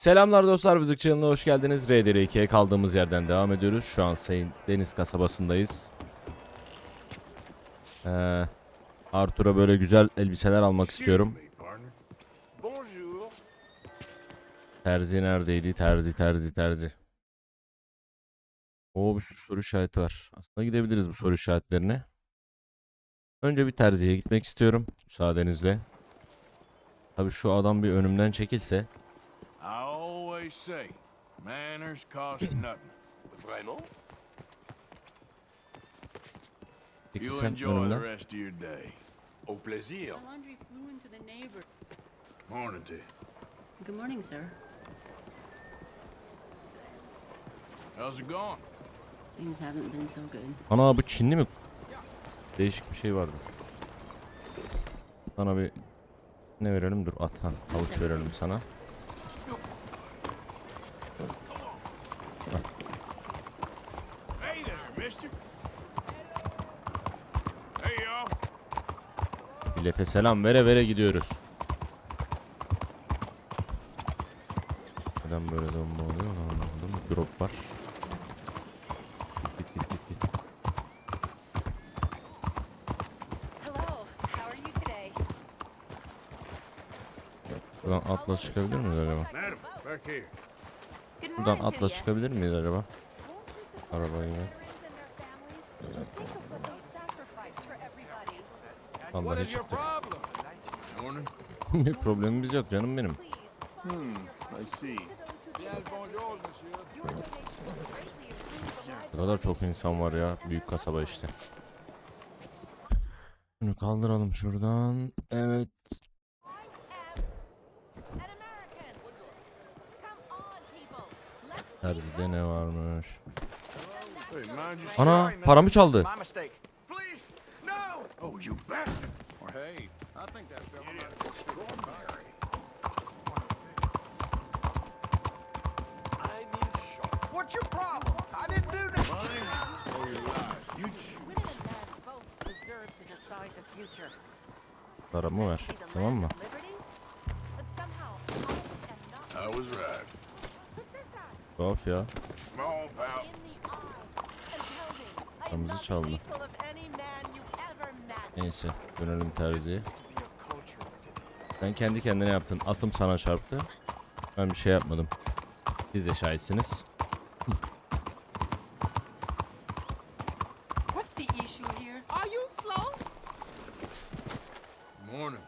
Selamlar dostlar, Vızık Channel'a hoş geldiniz. RDR2'ye kaldığımız yerden devam ediyoruz. Şu an Sayın Deniz kasabasındayız. Ee, Arthur'a böyle güzel elbiseler almak istiyorum. Terzi neredeydi? Terzi, terzi, terzi. Oo bir sürü soru işareti var. Aslında gidebiliriz bu soru işaretlerine. Önce bir terziye gitmek istiyorum. Müsaadenizle. Tabii şu adam bir önümden çekilse. I always say, manners cost nothing. Vraiment You enjoy the önümden. rest of your day. Au plaisir. The laundry flew into the neighbor. Morning to you. Good morning, sir. How's it going? Things haven't been so good. Ana bu Çinli mi? Değişik bir şey vardı. Sana bir ne verelim? Dur at ha. Havuç verelim sana. Hey there, mister. Hey, y'all. Millete selam vere vere gidiyoruz. Neden böyle donma oluyor? Anlamadım. Drop var. Git git git git git. Hello, how are you today? Buradan atla çıkabilir miyiz acaba? Buradan atla çıkabilir miyiz acaba? Arabayı. Vallahi çıktık. Morning. Bir problemimiz yok canım benim. I see. Ne kadar çok insan var ya. Büyük kasaba işte. Bunu kaldıralım şuradan. Evet. Terzide ne varmış? Ana paramı çaldı. My mistake. Please, no! Oh, you bastard. Hey, I think that fella might have been extraordinary. I'm in shock. What's your problem? I didn't do that. Mine or your life? You choose. both deserve to decide the future. Paramı ver. Tamam mı? I. I was right. Tuhaf ya. Come on, Neyse dönelim terziye. Be a cultured city. Sen kendi kendine yaptın. Atım sana çarptı. Ben bir şey yapmadım. Siz de şahitsiniz. What's the issue here? Are you slow? Morning,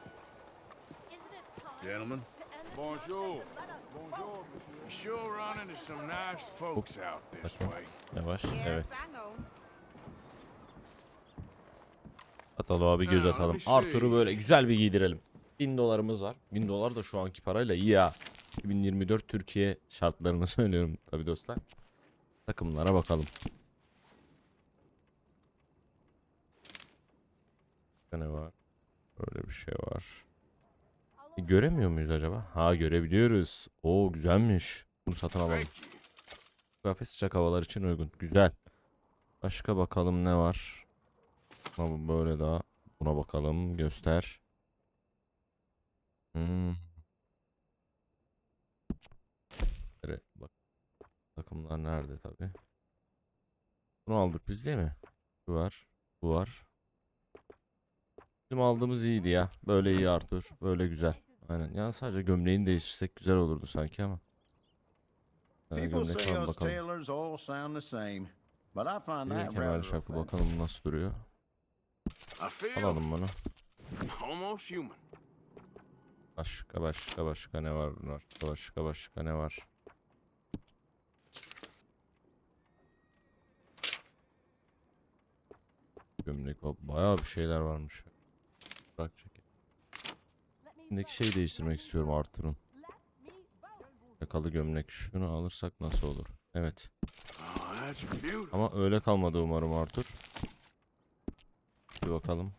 Isn't it time gentlemen. to end this Bonjour. process and let us Bonjour, vote? monsieur. You sure run into some nice folks out this Bakın. way. Yavaş. Evet. I know. Atalım abi göz atalım. şey. Arthur'u böyle güzel bir giydirelim. 1000 dolarımız var. 1000 dolar da şu anki parayla iyi ya. 2024 Türkiye şartlarını söylüyorum tabi dostlar. Takımlara bakalım. Ne var? Böyle bir şey var. E, göremiyor muyuz acaba? Ha görebiliyoruz. Oo güzelmiş. Bunu satın alalım. Kıyafet sıcak havalar için uygun. Güzel. Başka bakalım ne var. Ama böyle daha. Buna bakalım. Göster. Hmm. Bak. Takımlar nerede tabi. Bunu aldık biz değil mi? Bu var. Bu var. Bizim aldığımız iyiydi ya. Böyle iyi Arthur. Böyle güzel. Aynen. Yani sadece gömleğini değiştirsek güzel olurdu sanki ama. Ee, gömlek bakalım. that kemer şapka bakalım nasıl duruyor. Alalım bunu. Başka başka başka ne var? Başka başka başka ne var? Gömlek bayağı bir şeyler varmış. Bırak çekil. Şimdiki şeyi değiştirmek istiyorum Arthur'un. Yakalı gömlek şunu alırsak nasıl olur? Evet. Oh. Ama öyle kalmadı umarım Arthur. Bakalım.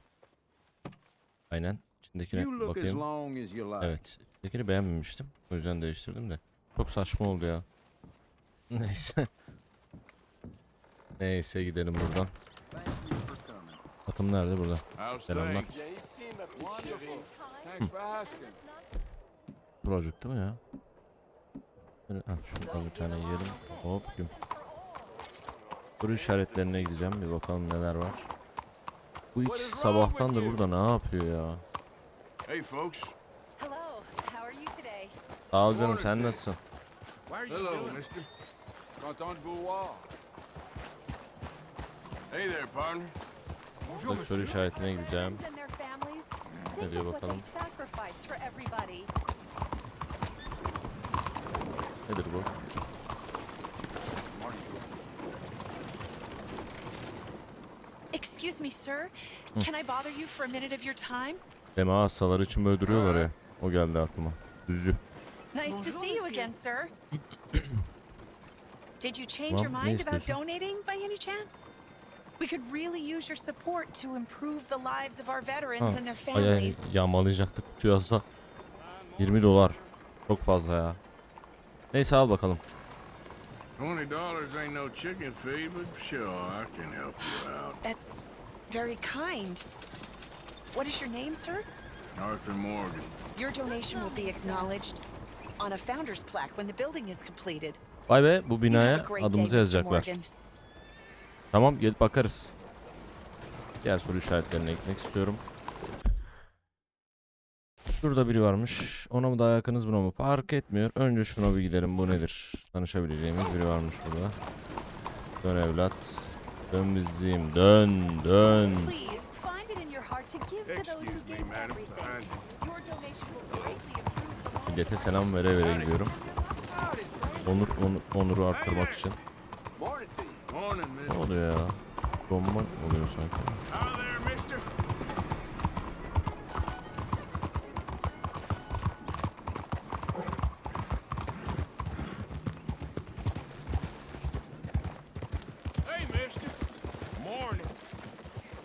Aynen. İçindekine bakayım. Evet. İçindekini beğenmemiştim. O yüzden değiştirdim de. Çok saçma oldu ya. Neyse. Neyse gidelim buradan. Atım nerede burada? Selamlar. Dur acıktı mı ya? Heh, şuradan bir tane yiyelim. Hop güm. Soru işaretlerine gideceğim. Bir bakalım neler var. Bu ikisi sabahtandır burada ne yapıyor ya? Hey, folks. Hello. How are you today? Sağ ol canım sen nasılsın? Hello, mister. Content Gouloir. Hey there, partner. Bak soru işaretine gideceğim. Ne diyor bakalım? Nedir bu? Excuse me, sir. Can I bother you for a minute of your time? Deme hastaları için mi öldürüyorlar ya? O geldi aklıma. Düzcü. Nice to see you again, sir. Did you change your mind about donating by any chance? We could really use your support to improve the lives of our veterans and their Ay ay families. yağmalayacaktık kutuyu yazsa. 20 dolar. Çok fazla ya. Neyse al bakalım. Twenty dollars ain't no chicken feed, but sure, I can help you out. That's very kind. What is your name, sir? Arthur Morgan. Your donation will be acknowledged on a founder's plaque when the building is completed. Vay be bu binaya adımızı yazacaklar. Tamam gelip bakarız. Diğer soru işaretlerine gitmek istiyorum. Şurada biri varmış. Ona mı daha yakınız buna mı? Fark etmiyor. Önce şuna bir gidelim. Bu nedir? Tanışabileceğimiz biri varmış burada. Dön evlat. Dön bizim. Dön. Dön. Please find it in your heart to give to those who Excuse me, gave madam. everything. Behind you. Your donation will greatly improve the Millete selam vere vere gidiyorum. Onur, onur, onuru arttırmak için. Ne oluyor ya? Bomba oluyor sanki.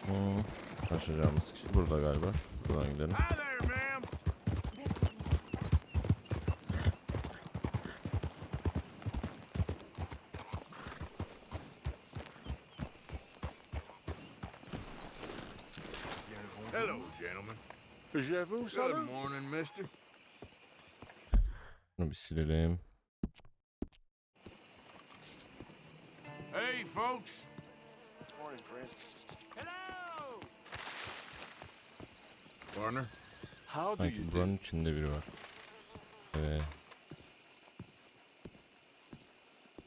Hmm. Taşıyacağımız kişi burada galiba. Buradan gidelim. Hello, gentlemen. Good morning, mister. Şunu bir silelim. Sanki do? buranın içinde biri var. Evet.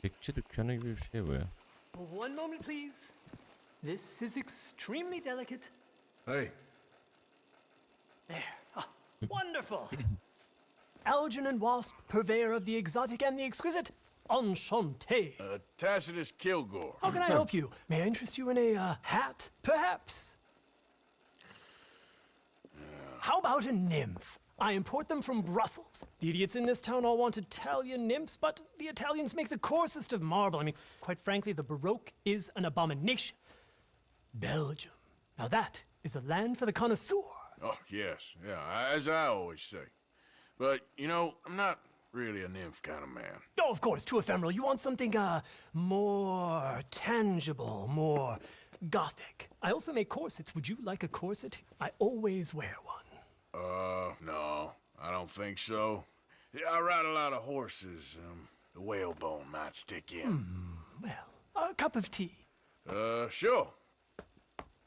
Bekçi dükkanı gibi bir şey bu ya. One moment, please. This is extremely delicate. Hey. There. Ah, wonderful. Algernon Wasp, purveyor of the exotic and the exquisite. Enchanté. Uh, Tacitus Kilgore. How can I help you? May I interest you in a uh, hat, perhaps? How about a nymph? I import them from Brussels. The idiots in this town all want Italian nymphs, but the Italians make the coarsest of marble. I mean, quite frankly, the Baroque is an abomination. Belgium. Now that is a land for the connoisseur. Oh, yes. Yeah, as I always say. But, you know, I'm not really a nymph kind of man. Oh, of course, too ephemeral. You want something, uh, more tangible, more gothic. I also make corsets. Would you like a corset? I always wear one. Uh, no, I don't think so. Yeah, I ride a lot of horses. Um, the whalebone might stick in. Well, a cup of tea. Uh, sure.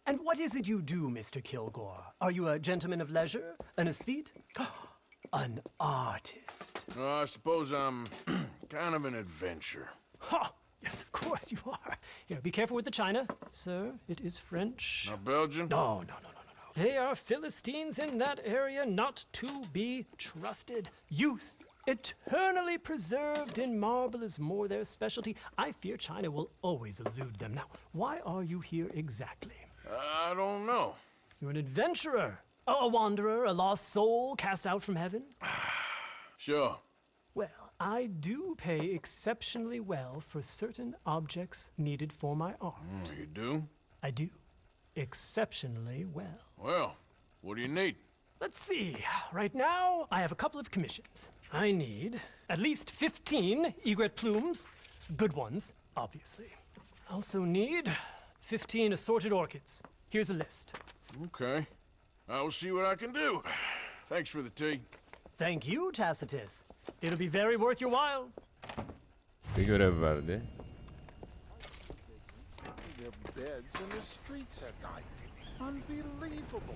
And what is it you do, Mr. Kilgore? Are you a gentleman of leisure? An aesthete? An artist? Uh, I suppose I'm kind of an adventurer. Ha! Yes, of course you are. Here, be careful with the china. Sir, it is French. Now, Belgian? No, no, no, no. They are Philistines in that area not to be trusted. Youth, eternally preserved in marble, is more their specialty. I fear China will always elude them. Now, why are you here exactly? I don't know. You're an adventurer, a wanderer, a lost soul cast out from heaven? Sure. Well, I do pay exceptionally well for certain objects needed for my art. Oh, you do? I do. Exceptionally well. Well, what do you need? Let's see. Right now, I have a couple of commissions. I need at least 15 egret plumes, good ones, obviously. I also need 15 assorted orchids. Here's a list. Okay. I will see what I can do. Thanks for the tea. Thank you, Tacitus. It'll be very worth your while. Bir görev verdi. Their beds in the streets at night. Unbelievable.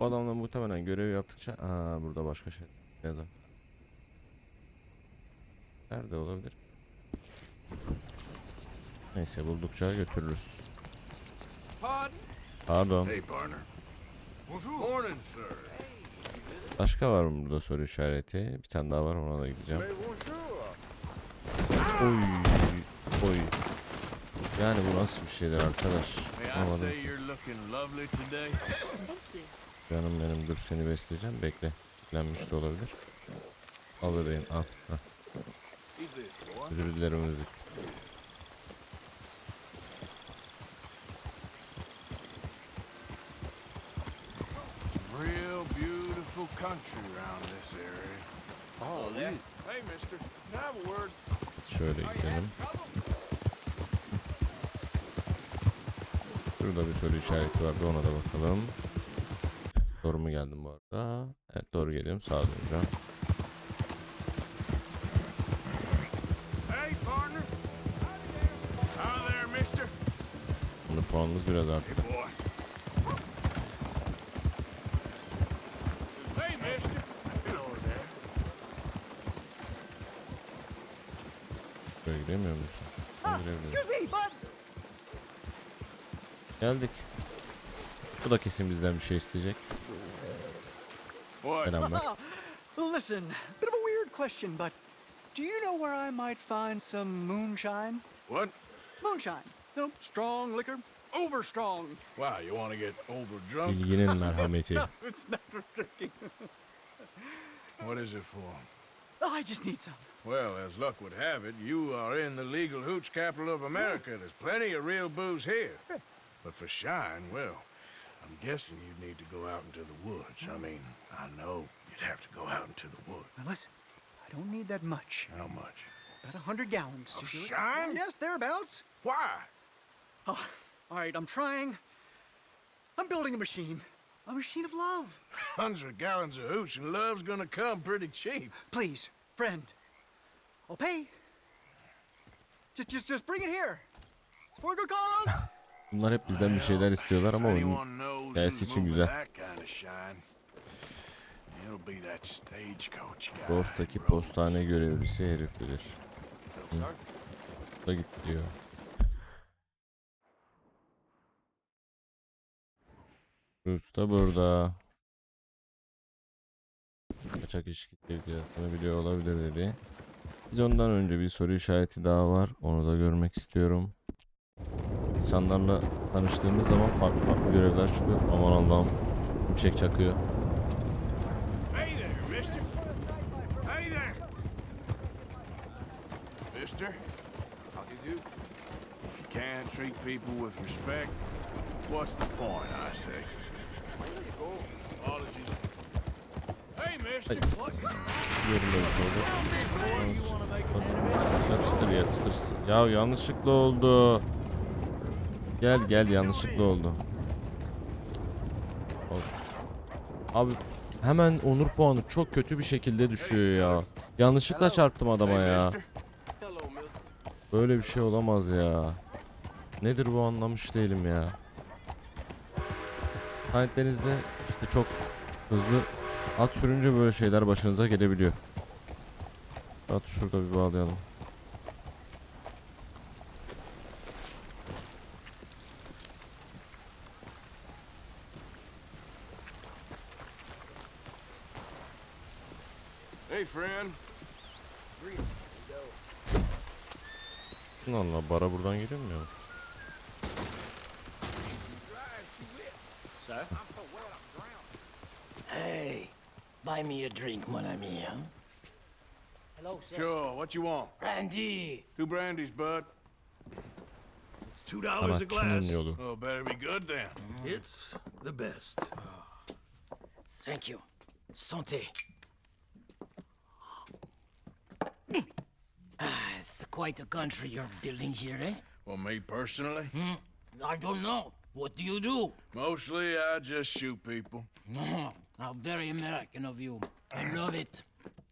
Bu adamla muhtemelen görev yaptıkça... Aa burada başka şey yazar. Nerede olabilir? Neyse buldukça götürürüz. Pardon. Hey, partner. Morning, sir. Başka var mı burada soru işareti? Bir tane daha var ona da gideceğim. Oy. Oy. Yani bu nasıl bir şeydir arkadaş? Anlamadım. Canım benim dur seni besleyeceğim. Bekle. Yüklenmiş de olabilir. Al bebeğim al. Boy. Özür dilerim müzik. Real beautiful country around this area. Oh, yeah. Hey, mister. Can I have a word? Şöyle gidelim. Şurada bir soru işareti vardı ona da bakalım. Doğru mu geldim bu arada? Evet doğru geliyorum sağa döneceğim. Hey, partner. Hi there, mister. Bunu puanımız biraz arttı. Böyle giremiyor musun? Girebiliyorum. Excuse me, bud. Geldik. Bu da kesin bizden bir şey isteyecek. What? Selamlar. Listen, bit of a weird question, but do you know where I might find some moonshine? What? Moonshine. You know, strong liquor, over strong. Wow, you want to get over drunk? Bilginin merhameti. No, it's not for drinking. What is it for? Oh, I just need some. Well, as luck would have it, you are in the legal hooch capital of America. There's plenty of real booze here. But for shine, well, I'm guessing you'd need to go out into the woods. I mean, I know you'd have to go out into the woods. Now listen, I don't need that much. How much? About a hundred gallons Of do it. shine? Yes, thereabouts. Why? Oh, all right, I'm trying. I'm building a machine. A machine of love. Hundred gallons of hooch and love's gonna come pretty cheap. Please, friend. I'll pay. Just, just, just bring it here. It's for a good cause. Bunlar hep bizden bir şeyler istiyorlar ama oyun hikayesi için güzel. Ghost'taki postane görevlisi herif bilir. Da git diyor. Usta burada. Kaçak ilişki sevgiliyatını biliyor olabilir dedi. Biz ondan önce bir soru işareti daha var. Onu da görmek istiyorum. İnsanlarla tanıştığımız zaman farklı farklı görevler çıkıyor. Aman Allah'ım. Şimşek çakıyor. Hey there, mister. Hey there. Mister, How do you do? if you can't treat people with respect, what's the point, I say? Apologies. Hey, mister. Şey. Yatıştır yatıştır. Ya yanlışlıkla oldu. Gel gel yanlışlıkla oldu. Abi hemen onur puanı çok kötü bir şekilde düşüyor ya. Yanlışlıkla çarptım adama ya. Böyle bir şey olamaz ya. Nedir bu anlamış değilim ya. Denizde işte çok hızlı at sürünce böyle şeyler başınıza gelebiliyor. At şurada bir bağlayalım. Hey, friend. Allah Allah bara buradan girilmiyor mu? Hey, buy me a drink, mon ami. Huh? Hello, sir. Sure, what you want? Brandy. Two brandies, bud. It's two dollars a glass. Oh, better be good then. It's the best. Thank you. Santé. It's quite a country you're building here, eh? Well, me personally, I don't know. What do you do? mostly I just shoot people. How very American of you. I love it.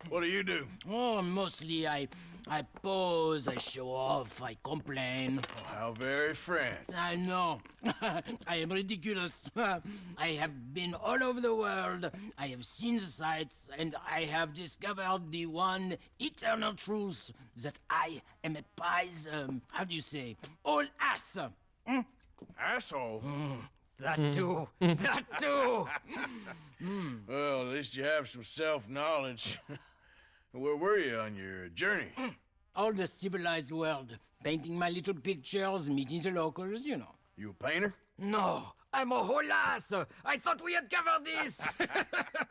What do you do? Oh, mostly I, I pose, I show off, I complain. How very French. I know. I am ridiculous. I have been all over the world. I have seen the sights, and I have discovered the one eternal truth that I am a pies. Um, how do you say? All ass. Asshole. Hmm? Hmm. That hmm. too. that too. Well, at least you have some self knowledge. Where were you on your journey? All the civilized world, painting my little pictures, meeting the locals. You know. You a painter? No, I'm a whole ass. I thought we had covered this.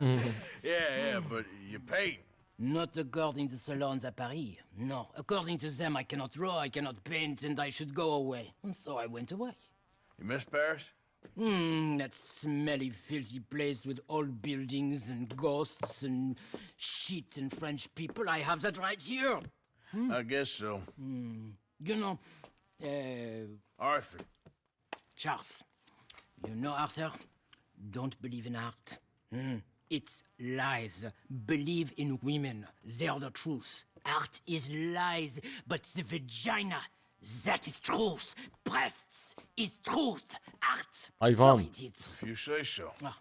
Yeah, yeah, but you paint. Not according to salons at Paris. No, according to them, I cannot draw, I cannot paint, and I should go away. And so I went away. You miss Paris? Hmm, that smelly, filthy place with old buildings and ghosts and shit and French people. I have that right here. I guess so. You know, uh, Arthur. Charles. You know, Arthur, don't believe in art. Hmm, It's lies. Believe in women. They're the truth. Art is lies, but the vagina, that is truth. Breasts is truth. Art. Hayvan. So it is. If you say so. Ah,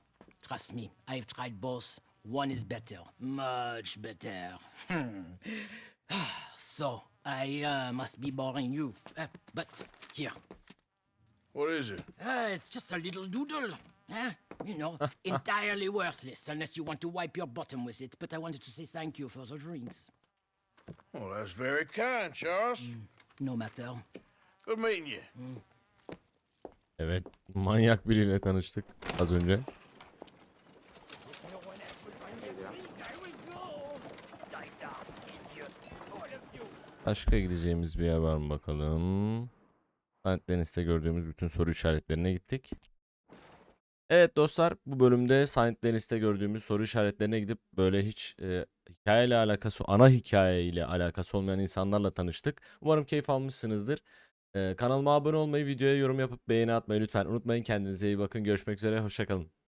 trust me, I've tried both. One is better. Much better. Hmm. so, I uh, must be boring you. Uh, but here. What is it? Uh, it's just a little doodle. Huh? You know, entirely worthless unless you want to wipe your bottom with it. But I wanted to say thank you for the drinks. Well, that's very kind, Charles. No matter. Good meeting you. Evet. Manyak biriyle tanıştık az önce. Başka gideceğimiz bir yer var mı bakalım. Saint Denis'te gördüğümüz bütün soru işaretlerine gittik. Evet dostlar bu bölümde Saint Denis'te gördüğümüz soru işaretlerine gidip böyle hiç e, hikayeyle alakası, ana hikayeyle alakası olmayan insanlarla tanıştık. Umarım keyif almışsınızdır. Ee, kanalıma abone olmayı, videoya yorum yapıp beğeni atmayı lütfen unutmayın. Kendinize iyi bakın. Görüşmek üzere. Hoşçakalın.